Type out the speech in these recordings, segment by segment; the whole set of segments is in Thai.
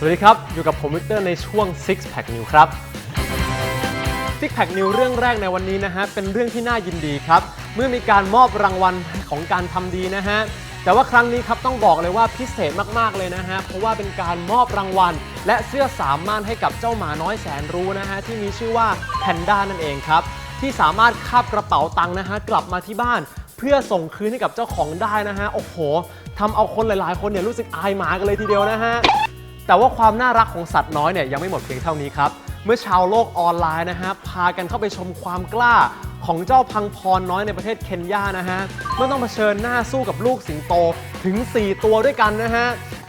สวัสดีครับ อยู่กับผมวิกเตอร์ในช่วง Six Pack New ครับ Six Pack New เรื่องแรกในวันนี้นะฮะ เป็นเรื่องที่น่ายินดีครับ เมื่อมีการมอบรางวัลของการทำดีนะฮะ แต่ว่าครั้งนี้ครับต้องบอกเลยว่าพิเศษมากๆเลยนะฮะ เพราะว่าเป็นการมอบรางวัล และเสื้อสามมารถให้กับเจ้าหมาน้อยแสนรู้นะฮะที่มีชื่อว่าแพนด้านั่นเองครับที่สามารถคาบกระเป๋าตังค์นะฮะกลับมาที่บ้านเพื่อส่งคืนให้กับเจ้าของได้นะฮะ โอ้โหทำเอาคนหลาย ๆ คนเนี่ยรู้สึกอายหมากันเลยทีเดียวนะฮะ แต่ว่าความน่ารักของสัตว์น้อยเนี่ยยังไม่หมดเพียงเท่านี้ครับ เมื่อชาวโลกออนไลน์นะฮะพากันเข้าไปชมความกล้าของเจ้าพังพรน้อยในประเทศเคนยานะฮะเมื่อต้องเผชิญหน้าสู้กับลูกสิงโตถึง 4 ตัวด้วยกันนะฮะ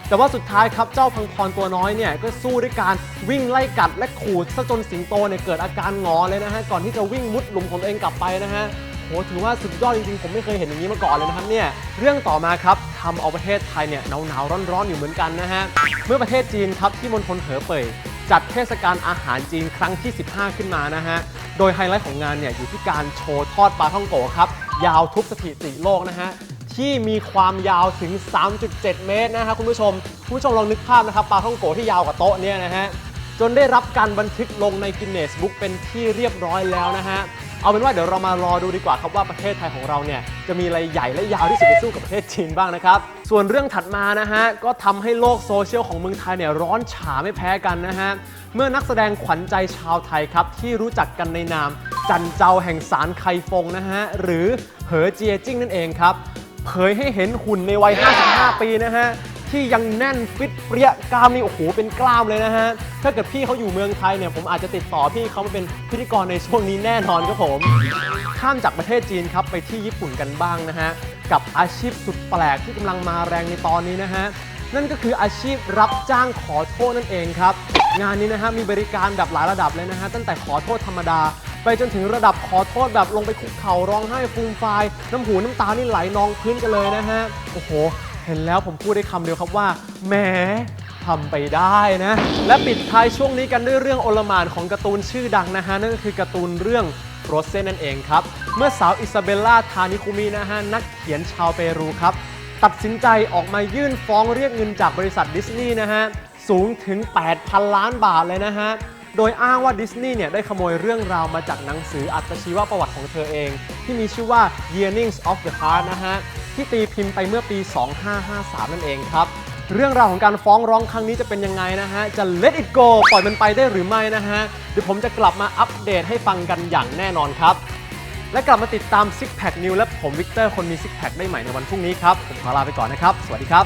แต่ว่าสุดท้ายครับเจ้าพังพรตัวน้อยเนี่ยก็สู้ด้วยการวิ่งไล่กัดและขูดซะจนสิงโตเนี่ยเกิดอาการงอเลยนะฮะก่อนที่จะวิ่งมุดหลุมของตัวเองกลับไปนะฮะ โหถือว่าสุดยอดจริงๆ ผมไม่เคยเห็นอย่างนี้มาก่อนเลยนะครับเนี่ย เรื่องต่อมาครับทำเอาประเทศไทยเนี่ยหนาวๆร้อนๆอยู่เหมือนกันนะฮะ เมื่อประเทศจีนครับที่มณฑลเหอเป่ยจัดเทศกาลอาหารจีนครั้งที่ 15 ขึ้นมานะฮะ โดยไฮไลท์ของงานเนี่ยอยู่ที่การโชว์ทอดปลาท่องโกะครับ ยาวทุบสถิติโลกนะฮะที่มีความยาวถึง 3.7 เมตรนะฮะคุณผู้ชม คุณผู้ชมลองนึกภาพนะครับปลาท่องโกะที่ยาวกว่าโต๊ะเนี่ยนะฮะจนได้รับการบันทึกลงในกินเนสบุ๊กเป็นที่เรียบร้อยแล้วนะฮะ เอาเป็นว่าเดี๋ยวเรามารอดูดีกว่าครับว่าประเทศไทยของเราเนี่ยจะมีอะไรใหญ่และยาวที่สุดไปสู้กับประเทศจีนบ้างนะครับ ส่วนเรื่องถัดมานะฮะก็ทำให้โลกโซเชียลของเมืองไทยเนี่ยร้อนฉาไม่แพ้กันนะฮะเมื่อนักแสดงขวัญใจชาวไทยครับที่รู้จักกันในนาม จันเจ้าแห่งสารไคฟงนะฮะหรือเหอเจียจิ้งนั่นเองครับเผยให้เห็นหุ่นในวัย 55 ปีนะฮะที่ยังแน่นฟิตเปรี้ยกล้ามนี่โอ้โหเป็นกล้ามเลยนะฮะ ถ้าเกิดพี่เขาอยู่เมืองไทยเนี่ยผมอาจจะติดต่อพี่เขามาเป็นพิธีกรในช่วงนี้แน่นอนครับผม ข้ามจากประเทศจีนครับไปที่ญี่ปุ่นกันบ้างนะฮะ กับอาชีพสุดแปลกที่กำลังมาแรงในตอนนี้นะฮะ นั่นก็คืออาชีพรับจ้างขอโทษนั่นเองครับ งานนี้นะฮะมีบริการแบบหลายระดับเลยนะฮะตั้งแต่ขอโทษธรรมดา ไปจนถึงระดับขอโทษแบบลงไปคุกเข่าร้องไห้ฟูมฟายน้ำหูน้ำตานี่ไหลนองพื้นกันเลยนะฮะโอ้โห เห็นแล้วผมพูดได้คำเดียวครับว่าแหม ทำไปได้นะ และปิดท้ายช่วงนี้กันด้วยเรื่องโอลมานของการ์ตูนชื่อดังนะฮะ นั่นก็คือการ์ตูนเรื่องโรเซนนั่นเองครับ เมื่อสาวอิซาเบลล่าทานิคุมินะฮะ นักเขียนชาวเปรูครับ ตัดสินใจออกมายื่นฟ้องเรียกเงินจากบริษัทดิสนีย์นะฮะ สูงถึง 8,000 ล้านบาทเลยนะฮะโดยอ้างว่าดิสนีย์เนี่ยได้ขโมยเรื่องราวมาจากหนังสืออัตชีวประวัติของเธอเอง ที่มีชื่อว่า Yearnings of the Heart นะฮะ ที่ตีพิมพ์ไปเมื่อปี 2553 นั่นเองครับ เรื่องราวของการฟ้องร้องครั้งนี้จะเป็นยังไงนะฮะ จะ let it go ปล่อยมันไปได้หรือไม่นะฮะ เดี๋ยวผมจะกลับมาอัปเดตให้ฟังกันอย่างแน่นอนครับ และกลับมาติดตาม Six Pack New และผมวิกเตอร์คนมี Six Pack ได้ใหม่ในวันพรุ่งนี้ครับ ผมขอลาไปก่อนนะครับ สวัสดีครับ